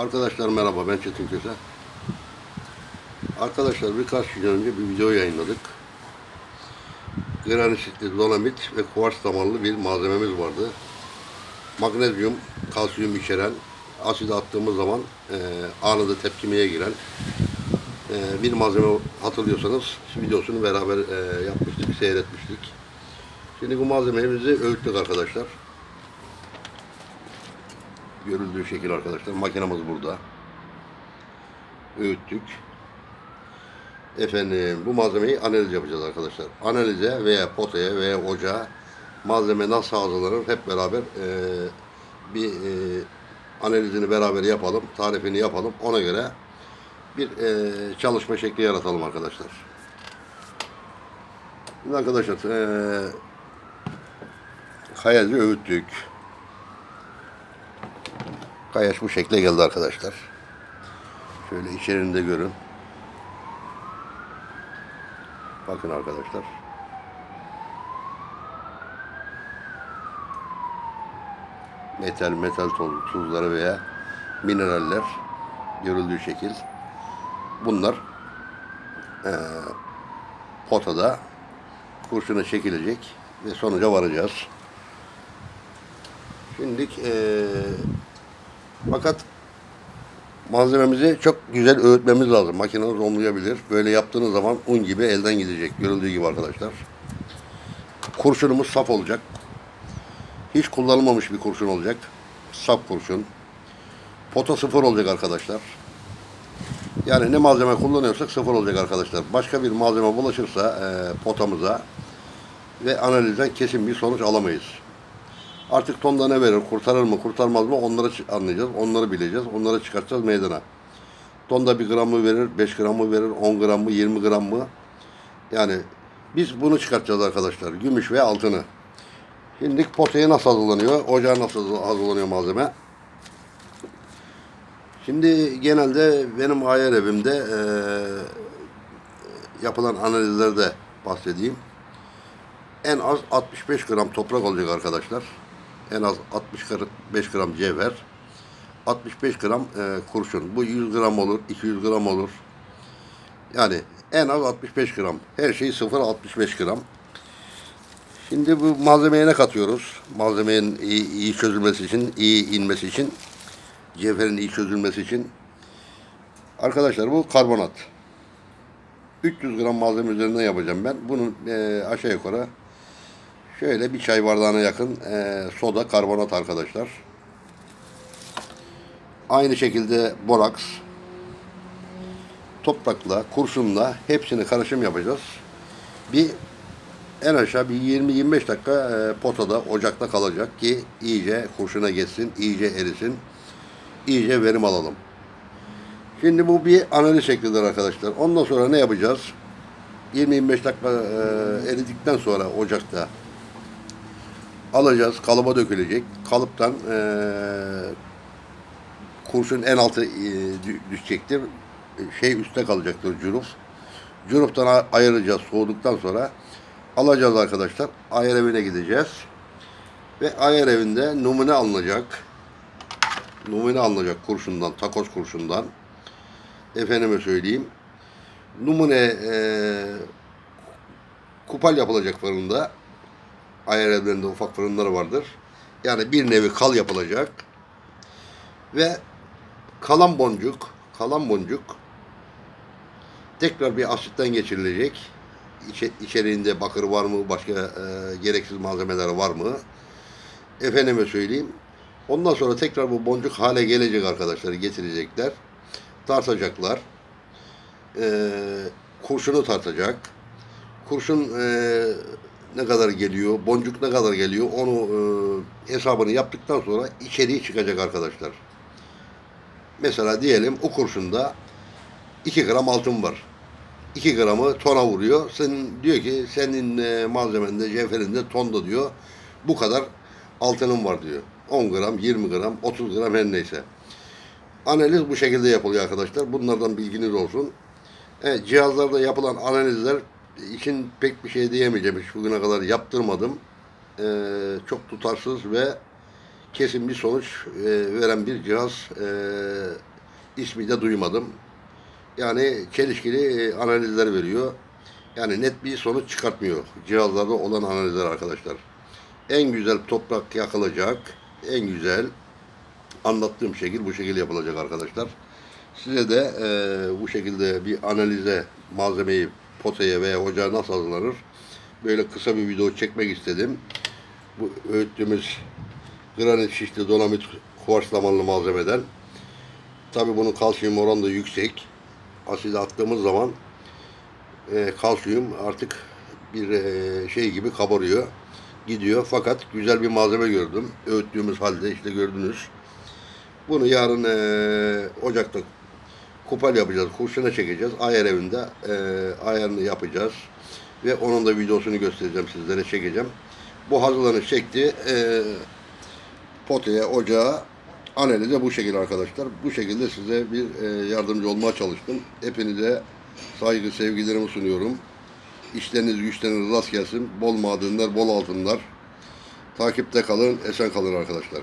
Arkadaşlar merhaba ben Çetin Köse. Arkadaşlar birkaç gün önce bir video yayınladık. Granitli dolomit ve kuvars damarlı bir malzememiz vardı. Magnezyum, kalsiyum içeren, asit attığımız zaman e, anında tepkimeye giren e, bir malzeme hatırlıyorsanız videosunu beraber e, yapmıştık, seyretmiştik. Şimdi bu malzememizi öğüttük arkadaşlar. Görüldüğü şekil arkadaşlar. Makinamız burada. Öğüttük. Efendim bu malzemeyi analiz yapacağız arkadaşlar. Analize veya potaya veya ocağa malzeme nasıl hazırlanır hep beraber eee, bir eee, analizini beraber yapalım. Tarifini yapalım. Ona göre bir eee, çalışma şekli yaratalım arkadaşlar. Şimdi arkadaşlar eee kayacı öğüttük. Kayaç bu şekle geldi arkadaşlar. Şöyle içerisinde görün. Bakın arkadaşlar. Metal, metal tuzları veya mineraller görüldüğü şekil. Bunlar eee potada kurşuna çekilecek ve sonuca varacağız. Şimdi eee fakat malzememizi çok güzel öğütmemiz lazım. Makineniz olmayabilir. Böyle yaptığınız zaman un gibi elden gidecek. Görüldüğü gibi arkadaşlar. Kurşunumuz saf olacak. Hiç kullanılmamış bir kurşun olacak. Saf kurşun. Pota sıfır olacak arkadaşlar. Yani ne malzeme kullanıyorsak sıfır olacak arkadaşlar. Başka bir malzeme bulaşırsa e, potamıza ve analizden kesin bir sonuç alamayız. Artık tonda ne verir, kurtarır mı, kurtarmaz mı onları anlayacağız, onları bileceğiz, onları çıkartacağız meydana. Tonda bir gram mı verir, 5 gram mı verir, 10 gram mı, 20 gram mı? Yani biz bunu çıkartacağız arkadaşlar, gümüş ve altını. Şimdi potaya nasıl hazırlanıyor, ocağa nasıl hazırlanıyor malzeme? Şimdi genelde benim ayar evimde eee, yapılan analizlerde bahsedeyim. En az 65 gram toprak olacak arkadaşlar. En az 65 gram cevher. 65 gram e, kurşun. Bu 100 gram olur, 200 gram olur. Yani en az 65 gram. Her şey 0-65 gram. Şimdi bu malzemeye ne katıyoruz? Malzemenin iyi, iyi çözülmesi için, iyi inmesi için, cevherin iyi çözülmesi için. Arkadaşlar bu karbonat. 300 gram malzeme üzerinden yapacağım ben. Bunun e, aşağı yukarı şöyle bir çay bardağına yakın e, soda karbonat arkadaşlar. Aynı şekilde boraks, toprakla, kurşunla hepsini karışım yapacağız. Bir en aşağı bir 20-25 dakika e, potada, ocakta kalacak ki iyice kurşuna geçsin, iyice erisin, iyice verim alalım. Şimdi bu bir analiz şeklidir arkadaşlar. Ondan sonra ne yapacağız? 20-25 dakika e, eridikten sonra ocakta alacağız. Kalıba dökülecek. Kalıptan e, kurşun en altı e, dü- düşecektir. Şey üstte kalacaktır cüruf. Cüruftan ayıracağız soğuduktan sonra. Alacağız arkadaşlar. Ayar evine gideceğiz. Ve ayar evinde numune alınacak. Numune alınacak kurşundan, takoz kurşundan efendime söyleyeyim numune e, kupal yapılacak fırında ayar evlerinde ufak fırınları vardır. Yani bir nevi kal yapılacak ve kalan boncuk kalan boncuk tekrar bir asitten geçirilecek. İçe, içeriğinde bakır var mı, başka e, gereksiz malzemeler var mı? Efendime söyleyeyim. Ondan sonra tekrar bu boncuk hale gelecek arkadaşlar, getirecekler tartacaklar. Ee, kurşunu tartacak. Kurşun e, ne kadar geliyor, boncuk ne kadar geliyor onu e, hesabını yaptıktan sonra içeriği çıkacak arkadaşlar. Mesela diyelim o kurşunda 2 gram altın var. 2 gramı tona vuruyor. Senin diyor ki senin e, malzemende, cevherinde tonda diyor. Bu kadar altının var diyor. 10 gram, 20 gram, 30 gram her neyse. Analiz bu şekilde yapılıyor arkadaşlar. Bunlardan bilginiz olsun. Evet, cihazlarda yapılan analizler için pek bir şey diyemeyeceğim. Hiç bugüne kadar yaptırmadım. Ee, çok tutarsız ve kesin bir sonuç e, veren bir cihaz e, ismi de duymadım. Yani çelişkili e, analizler veriyor. Yani net bir sonuç çıkartmıyor cihazlarda olan analizler arkadaşlar. En güzel toprak yakılacak, en güzel anlattığım şekil bu şekilde yapılacak arkadaşlar. Size de e, bu şekilde bir analize malzemeyi potaya veya ocağa nasıl hazırlanır böyle kısa bir video çekmek istedim. Bu öğüttüğümüz granit şişli donamit kuvarçlamalı malzemeden. Tabi bunun kalsiyum oranı da yüksek. Asidi attığımız zaman e, kalsiyum artık bir e, şey gibi kabarıyor. Gidiyor. Fakat güzel bir malzeme gördüm. Öğüttüğümüz halde işte gördünüz. Bunu yarın e, Ocak'ta kupal yapacağız. Kurşuna çekeceğiz. Ayar evinde e, ayarını yapacağız. Ve onun da videosunu göstereceğim sizlere çekeceğim. Bu hazırlanış şekli e, potaya, ocağa, analize bu şekilde arkadaşlar. Bu şekilde size bir e, yardımcı olmaya çalıştım. Hepinize saygı, sevgilerimi sunuyorum. İşleriniz, güçleriniz rast gelsin. Bol madenler, bol altınlar. Takipte kalın, esen kalın arkadaşlar.